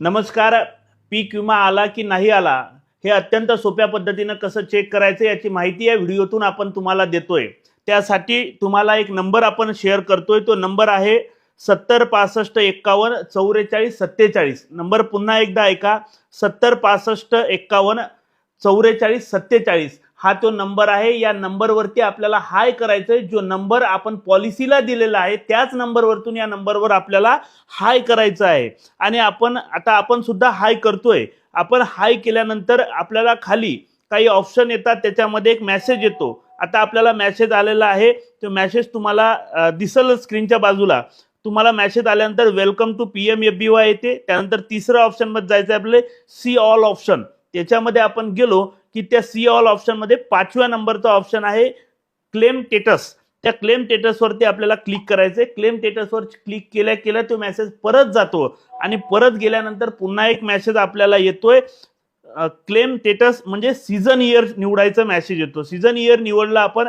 नमस्कार पीक विमा आला की नाही आला हे अत्यंत सोप्या पद्धतीनं कसं चेक करायचं याची माहिती या व्हिडिओतून आपण तुम्हाला देतोय. त्यासाठी तुम्हाला एक नंबर आपण शेअर करतोय तो नंबर आहे सत्तर पासष्ट एक्कावन्न चौवेचाळीस सत्तेचाळीस. नंबर पुन्हा एकदा ऐका सत्तर पासष्ट एक्कावन्न चौवेचाळीस सत्तेचाळीस हा तो नंबर आहे. या नंबरवरती आपल्याला हाय करायचं आहे जो नंबर आपण पॉलिसीला दिलेला आहे त्याच नंबरवरतून या नंबरवर आपल्याला हाय करायचं आहे. आणि आपण आता आपण सुद्धा हाय करतोय. आपण हाय केल्यानंतर आपल्याला खाली काही ऑप्शन येतात. त्याच्यामध्ये एक मॅसेज येतो. आता आपल्याला मॅसेज आलेला आहे. तो मॅसेज तुम्हाला दिसल स्क्रीनच्या बाजूला. तुम्हाला मॅसेज आल्यानंतर welcome to P M F B Y येते. त्यानंतर तिसरं ऑप्शनमध्ये जायचं आहे आपले सी ऑल ऑप्शन त्याच्यामध्ये आपण गेलो की त्या सी ऑल ऑप्शनमध्ये पाचव्या नंबरचा ऑप्शन आहे क्लेम टेटस त्या क्लेम टेटसवरती आपल्याला क्लिक करायचं आहे क्लेम टेटसवर क्लिक केल्या केल्या तो मेसेज परत जातो आणि परत गेल्यानंतर पुन्हा एक मेसेज आपल्याला येतोय. क्लेम टेटस म्हणजे सीझन इयर निवडायचा मेसेज येतो. सीझन इयर निवडला आपण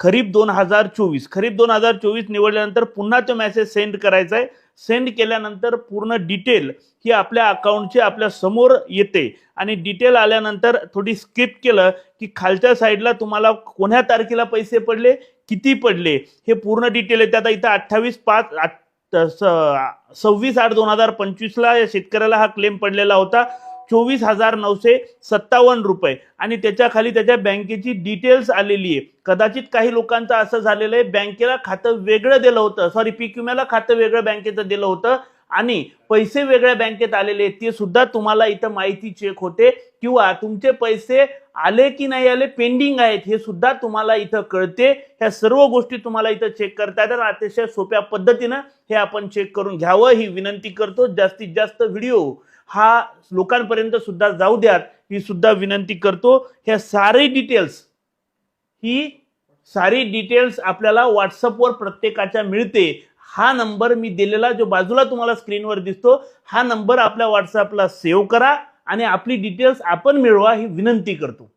खरीप दोन हजार चोवीस. खरीप दोन हजार चोवीस निवडल्यानंतर पुन्हा तो मेसेज सेंड करायचा आहे सेंड केल्यानंतर पूर्ण डिटेल ही आपल्या अकाउंटची आपल्यासमोर येते. आणि डिटेल आल्यानंतर थोडी स्किप केलं की खालच्या साईडला तुम्हाला कोण्या तारखेला पैसे पडले किती पडले हे पूर्ण डिटेल येते. आता इथं अठ्ठावीस पाच स- सव्वीस आठ दोन हजार पंचवीसला या शेतकऱ्याला हा क्लेम पडलेला होता. चोवीस हजार नऊशे सत्तावन्न रुपये. आणि त्याच्याखाली त्याच्या बँकेची डिटेल्स आलेली आहे. कदाचित काही लोकांचं असं झालेलं आहे बँकेला खातं वेगळं दिलं होतं. सॉरी पीक विम्याला खातं वेगळं बँकेचं दिलं होतं. आणि पैसे वेगळ्या बँकेत आलेले आहेत. ते सुद्धा तुम्हाला इथं माहिती चेक होते. किंवा तुमचे पैसे आले की नाही आले पेंडिंग आहेत हे सुद्धा तुम्हाला इथं कळते. ह्या सर्व गोष्टी तुम्हाला इथं चेक करता येतात. अतिशय सोप्या पद्धतीनं हे आपण चेक करून घ्यावं. ही विनंती करतो. जास्तीत जास्त व्हिडिओ हा लोकांपर्यंत सुद्धा जाऊ द्यात ही सुद्धा विनंती करतो. ह्या सारे डिटेल्स ही सारी डिटेल्स आपल्याला व्हॉट्सअपवर प्रत्येकाच्या मिळते. हा नंबर मी दिलेला जो बाजूला तुम्हाला स्क्रीनवर दिसतो हा नंबर आपल्या व्हॉट्सअपला सेव्ह करा आणि आपली डिटेल्स आपण मिळवा ही विनंती करतो.